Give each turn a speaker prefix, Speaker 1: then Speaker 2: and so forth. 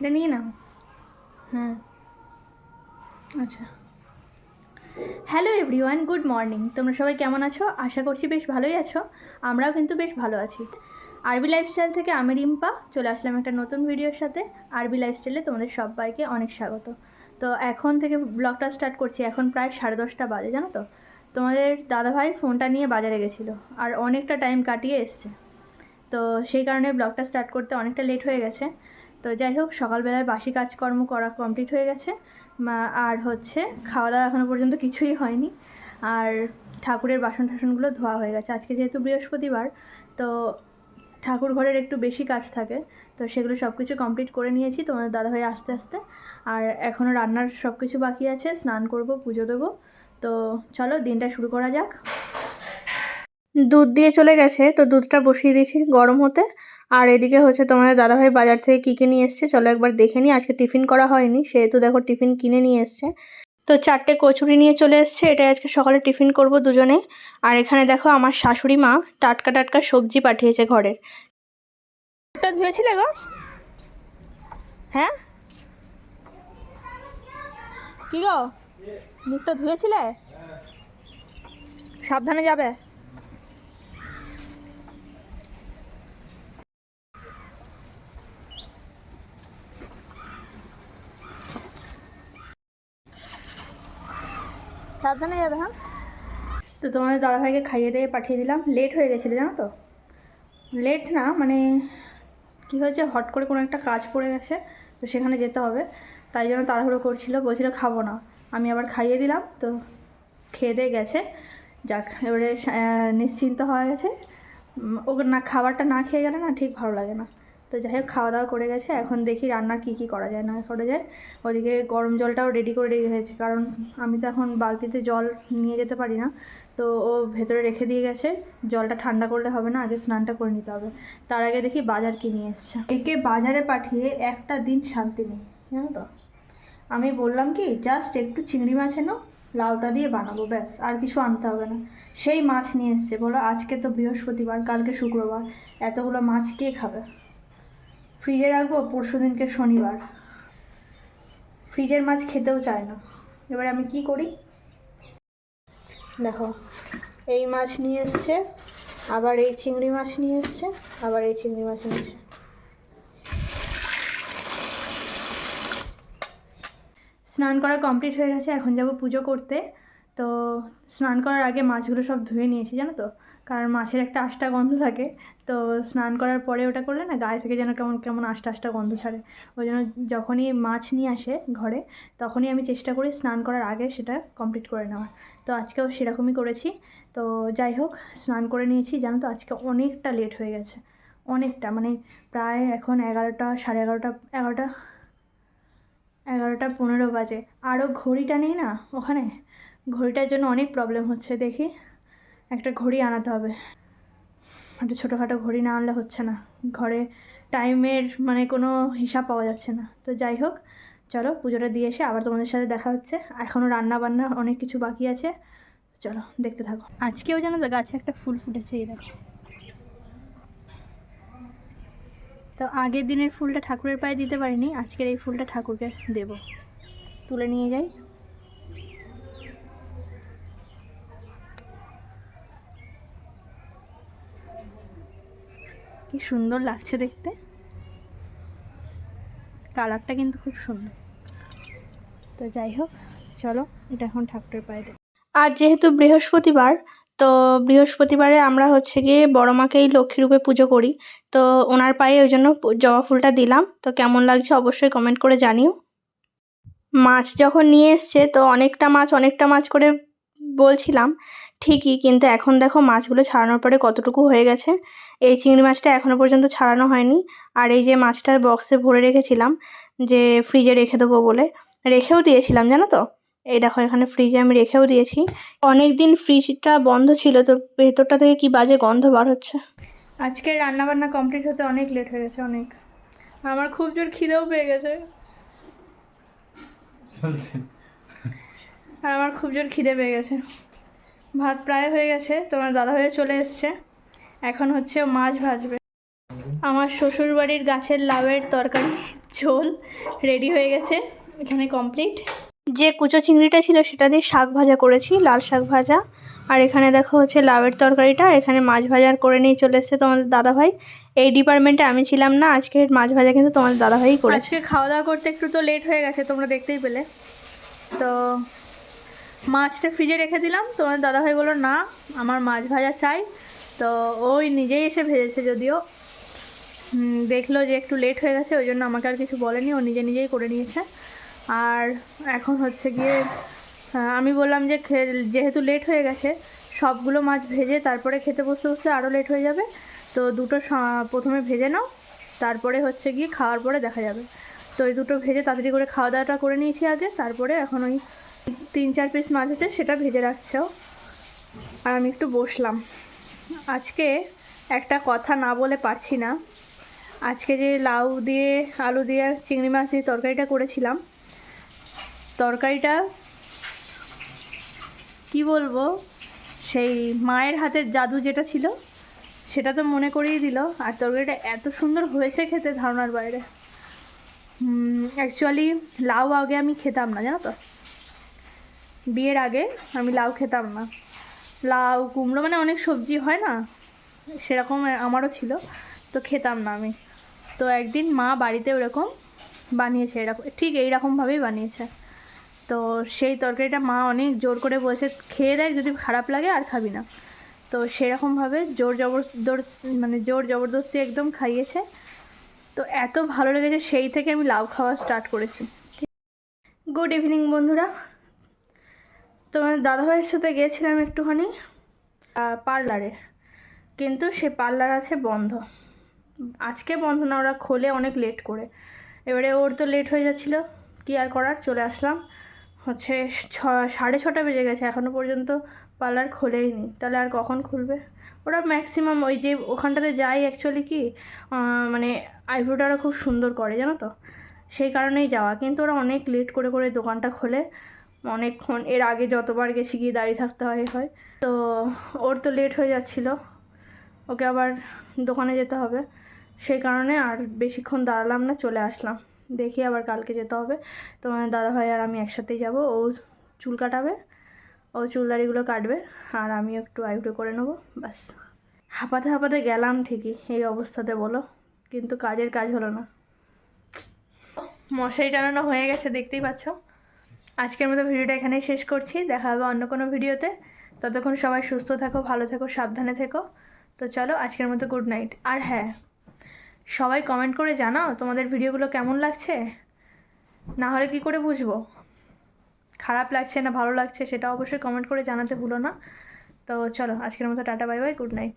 Speaker 1: এটা নিয়ে নাও। হ্যাঁ। আচ্ছা। হ্যালো এভরিওয়ান গুড মর্নিং তোমরা সবাই কেমন আছো? আশা করছি বেশ ভালোই আছো। আমরাও কিন্তু বেশ ভালো আছি। আরবি লাইফস্টাইল থেকে আমি রিম্পা, চলে আসলাম একটা নতুন ভিডিওর সাথে। আরবি লাইফস্টাইলে তোমাদের সবাইকে অনেক স্বাগত। তো এখন থেকে ব্লগটা স্টার্ট করছি, এখন প্রায় সাড়ে দশটা বাজে, জানো তো? তোমাদের দাদাভাই ফোনটা নিয়ে বাজারে গেছিল, আর অনেকটা টাইম কাটিয়ে এসছে। তো সেই কারণে ব্লগটা স্টার্ট করতে অনেকটা লেট হয়ে গেছে। তো যাই হোক, সকালবেলায় বাসি কাজকর্ম করা কমপ্লিট হয়ে গেছে। আর হচ্ছে খাওয়া দাওয়া এখনও পর্যন্ত কিছুই হয়নি। আর ঠাকুরের বাসন টাসনগুলো ধোয়া হয়ে গেছে। আজকে যেহেতু বৃহস্পতিবার, তো ঠাকুর ঘরের একটু বেশি কাজ থাকে। তো সেগুলো সব কিছু কমপ্লিট করে নিয়েছি তোমাদের দাদাভাই আস্তে আস্তে। আর এখনও রান্নার সব কিছু বাকি আছে। স্নান করব, পুজো দেবো। তো চলো, দিনটা শুরু করা যাক। দুধ দিয়ে চলে গেছে, তো দুধটা বসিয়ে দিয়েছি গরম হতে। আর এদিকে হচ্ছে তোমাদের দাদাভাই বাজার থেকে কী কী নিয়ে এসছে? চলো একবার দেখে নিই। আজকে টিফিন করা হয়নি, সেহেতু দেখো টিফিন কিনে নিয়ে এসছে। তো চারটে কচুরি নিয়ে চলে এসছে, এটাই আজকে সকালে টিফিন করব দুজনে। আর এখানে দেখো আমার শাশুড়ি মা টাটকা টাটকা সবজি পাঠিয়েছে ঘরের ধুয়েছিলে গো? হ্যাঁ? কি গো? মুখটা ধুয়েছিলে? সাবধানে যাবে? সাবধানে যাবে হ্যাঁ? তো তোমাদের দাদাভাইকে খাইয়ে দিয়ে পাঠিয়ে দিলাম। লেট হয়ে গেছিল, জানো তো? লেট না মানে কি হয়েছে, হট করে কোনো একটা কাজ পড়ে গেছে, তো সেখানে যেতে হবে। তাই জন্য তাড়াহুড়ো করছিল, বলছিল খাব না। আমি আবার খাইয়ে দিলাম, তো খেয়ে দিয়ে গেছে। যাক, এবারে নিশ্চিন্ত হয়ে গেছে। ওকে না, খাবারটা না খেয়ে গেলে না ঠিক ভালো লাগে না। তো যাই হোক, খাওয়া দাওয়া করে গেছে। এখন দেখি রান্না কী কী করা যায়, না করা যায়। ওদিকে গরম জলটাও রেডি করে রেখে গেছে কারণ আমি তো এখন বালতিতে জল নিয়ে যেতে পারি না। তো ও ভেতরে রেখে দিয়ে গেছে। জলটা ঠান্ডা করলে হবে না, আগে স্নানটা করে নিতে হবে। তার আগে দেখি বাজার কি নিয়ে এসছে। একে বাজারে পাঠিয়ে একটা দিন শান্তি নেই, জানো তো? আমি বললাম কি, জাস্ট একটু চিংড়ি মাছ এনো, লাউটা দিয়ে বানাবো, ব্যাস, আর কিছু আনতে হবে না। সেই মাছ নিয়ে এসছে। বলো, আজকে তো বৃহস্পতিবার, কালকে শুক্রবার। এতগুলো মাছ কে খাবে? ফ্রিজে রাখব, পরশু দিনকে শনিবার। ফ্রিজের মাছ খেতেও চায় না। এবার আমি কি করি? দেখো, এই মাছ নিয়ে এসছে, আবার এই চিংড়ি মাছ নিয়ে এসছে, আবার এই চিংড়ি মাছ নিয়ে এসছে। স্নান করা কমপ্লিট হয়ে গেছে, এখন যাব পুজো করতে। তো স্নান করার আগে মাছগুলো সব ধুয়ে নিয়েছি, জানো তো? কারণ মাছের একটা আষ্টা গন্ধ থাকে। তো স্নান করার পরে ওটা করলে না গায়ে থেকে যেন কেমন কেমন আষ্টা আষ্টা গন্ধ ছাড়ে। ওই জন্য যখনই মাছ নিয়ে আসে ঘরে, তখনই আমি চেষ্টা করি স্নান করার আগে সেটা কমপ্লিট করে নেওয়ার। তো আজকেও সেরকমই করেছি। তো যাই হোক, স্নান করে নিয়েছি। জানো তো আজকে অনেকটা লেট হয়ে গেছে। অনেকটা মানে প্রায় এখন এগারোটা, সাড়ে এগারোটা এগারোটা এগারোটা পনেরো বাজে। আরও ঘড়িটা নেই না ওখানে? ঘড়িটার জন্য অনেক প্রবলেম হচ্ছে দেখি। একটা ঘড়ি আনাতে হবে। একটা ছোটোখাটো ঘড়ি না আনলে হচ্ছে না। ঘরে টাইমের মানে কোনো হিসাব পাওয়া যাচ্ছে না। তো যাই হোক, চলো পুজোটা দিয়ে এসে আবার তোমাদের সাথে দেখা হচ্ছে। এখনও রান্না বান্না অনেক কিছু বাকি আছে। চলো দেখতে থাকো। আজকেও তো গাছে একটা ফুল ফুটেছে, এই দেখো। তো আগের দিনের ফুলটা ঠাকুরের পায়ে দিতে পারিনি, আজকের এই ফুলটা ঠাকুরকে দেব। তুলে নিয়ে যাই। কি সুন্দর লাগছে দেখতে। কালারটা কিন্তু খুব সুন্দর। তো যাই হোক, চলো, এটা এখন ঠাকুরের পায়ে দেব। আজ যেহেতু বৃহস্পতিবার, তো বৃহস্পতিবারে আমরা হচ্ছে গিয়ে বড় মাকেই লক্ষ্মী রূপে পুজো করি। তো ওনার পায়ে ওই জন্য জবা ফুলটা দিলাম। তো কেমন লাগছে অবশ্যই কমেন্ট করে জানিও। মাছ যখন নিয়ে এসছে, তো অনেকটা মাছ অনেকটা মাছ করে বলছিলাম। ঠিকই কিন্তু এখন দেখো মাছগুলো ছাড়ানোর পরে কতটুকু হয়ে গেছে? এই চিংড়ি মাছটা এখনও পর্যন্ত ছাড়ানো হয়নি। আর এই যে মাছটা বক্সে ভরে রেখেছিলাম যে ফ্রিজে রেখে দেবো বলে রেখেও দিয়েছিলাম জানো তো? এই দেখো এখানে ফ্রিজে আমি রেখেও দিয়েছি। অনেক দিন ফ্রিজটা বন্ধ ছিল তো ভেতরটা থেকে কি বাজে গন্ধ বার হচ্ছে? আজকে রান্না বান্না কমপ্লিট হতে অনেক লেট হয়ে গেছে অনেক। আমার খুব জোর খিদেও পেয়ে গেছে। আর আমার খুব জোর খিদে পেয়ে গেছে। ভাত প্রায় হয়ে গেছে, তোমার দাদা হয়ে চলে এসছে। এখন হচ্ছে মাছ ভাজবে। আমার শ্বশুরবাড়ির গাছের লাউয়ের তরকারি, ঝোল রেডি হয়ে গেছে, এখানে কমপ্লিট যে কুচো চিংড়িটা ছিল সেটা দিয়ে শাক ভাজা করেছি, লাল শাক ভাজা। আর এখানে দেখো হচ্ছে লাউয়ের তরকারিটা এখানে মাছ ভাজার করে নিয়ে চলে এসেছে তোমাদের দাদাভাই। এই ডিপার্টমেন্টে আমি ছিলাম না, আজকে মাছ ভাজা কিন্তু তোমাদের দাদাভাই করে আজকে খাওয়া দাওয়া করতে একটু তো লেট হয়ে গেছে, তোমরা দেখতেই পেলে। তো মাছটা ফ্রিজে রেখে দিলাম। তোমাদের দাদাভাই বলল, না, আমার মাছ ভাজা চাই। তো ওই নিজেই এসে ভেজেছে যদিও। দেখল যে একটু লেট হয়ে গেছে, ওই জন্য আমাকে আর কিছু বলেনি, ও নিজে নিজেই করে নিয়েছে। আর এখন হচ্ছে গিয়ে আমি বললাম যে যেহেতু লেট হয়ে গেছে, সবগুলো মাছ ভেজে তারপরে খেতে বসতে বসতে আরও লেট হয়ে যাবে। তো দুটো প্রথমে ভেজে নাও, তারপরে হচ্ছে গিয়ে খাওয়ার পরে দেখা যাবে। তো ওই দুটো ভেজে তাড়াতাড়ি করে খাওয়া দাওয়াটা করে নিয়েছি আগে, তারপরে এখন ওই তিন চার পিস মাছ আছে, সেটা ভেজে রাখছেও আর আমি একটু বসলাম। আজকে একটা কথা না বলে পারছি না। আজকে যে লাউ দিয়ে, আলু দিয়ে চিংড়ি মাছ দিয়ে তরকারিটা করেছিলাম, তরকারিটা কি বলব, সেই মায়ের হাতের জাদু যেটা ছিল, সেটা তো মনে করিয়ে দিল। আর তরকারিটা এত সুন্দর হয়েছে খেতে ধারণার বাইরে। অ্যাকচুয়ালি লাউ আগে আমি খেতাম না, জানো তো? বিয়ের আগে আমি লাউ খেতাম না। লাউ, কুমড়ো মানে অনেক সবজি হয় না? সেরকম আমারও ছিল, তো খেতাম না আমি। তো একদিন মা বাড়িতে ওরকম বানিয়েছে, এরকম ঠিক এইরকমভাবেই বানিয়েছে। তো সেই তরকারিটা মা অনেক জোর করে বলছে, খেয়ে দেয় যদি খারাপ লাগে আর খাবি না। তো সেরকমভাবে জোর জবরদর মানে জোর জবরদস্তি একদম খাইয়েছে। তো এত ভালো লেগেছে, সেই থেকে আমি লাউ খাওয়া স্টার্ট করেছি। গুড ইভিনিং বন্ধুরা। তোমার দাদাভাইয়ের সাথে গিয়েছিলাম একটুখানি পার্লারে। কিন্তু সে পার্লার আছে বন্ধ। আজকে বন্ধ না, ওরা খোলে অনেক লেট করে। এবারে ওর তো লেট হয়ে যাচ্ছিল, কী আর করার? চলে আসলাম। হচ্ছে ছ, সাড়ে ছটা বেজে গেছে এখনও পর্যন্ত পার্লার খোলেই নি তাহলে আর কখন খুলবে? ওরা ম্যাক্সিমাম ওই যে ওখানটাতে যাই অ্যাকচুয়ালি কি মানে আইব্রোটা ওরা খুব সুন্দর করে, জানো তো? সেই কারণেই যাওয়া। কিন্তু ওরা অনেক লেট করে করে দোকানটা খোলে। অনেকক্ষণ, এর আগে যতবার গেছি গিয়ে দাঁড়িয়ে থাকতে হয় হয়। তো ওর তো লেট হয়ে যাচ্ছিল। ওকে আবার দোকানে যেতে হবে। সেই কারণে আর বেশিক্ষণ দাঁড়ালাম না, চলে আসলাম। দেখি আবার কালকে যেতে হবে। তোমার দাদাভাই আর আমি একসাথেই যাব। ও চুল কাটাবে, ও চুল দাড়িগুলো কাটবে, আর আমি একটু আইব্রো করে নেব, ব্যাস। হাঁপাতে হাঁপাতে গেলাম ঠিকই, এই অবস্থাতে বলো। কিন্তু কাজের কাজ হলো না। মশারি টানানো হয়ে গেছে, দেখতেই পাচ্ছ? আজকের মতো ভিডিওটা এখানেই শেষ করছি। দেখা হবে অন্য কোনো ভিডিওতে। ততক্ষণ সবাই সুস্থ থাকো, ভালো থেকো, সাবধানে থেকো। তো চলো, আজকের মতো গুড নাইট আর হ্যাঁ সবাই কমেন্ট করে জানাও তোমাদের ভিডিওগুলো কেমন লাগছে। না হলে কি করে বুঝব? খারাপ লাগছে না ভালো লাগছে সেটা অবশ্যই কমেন্ট করে জানাতে ভুলো না। তো চলো, আজকের মতো tata bye bye good night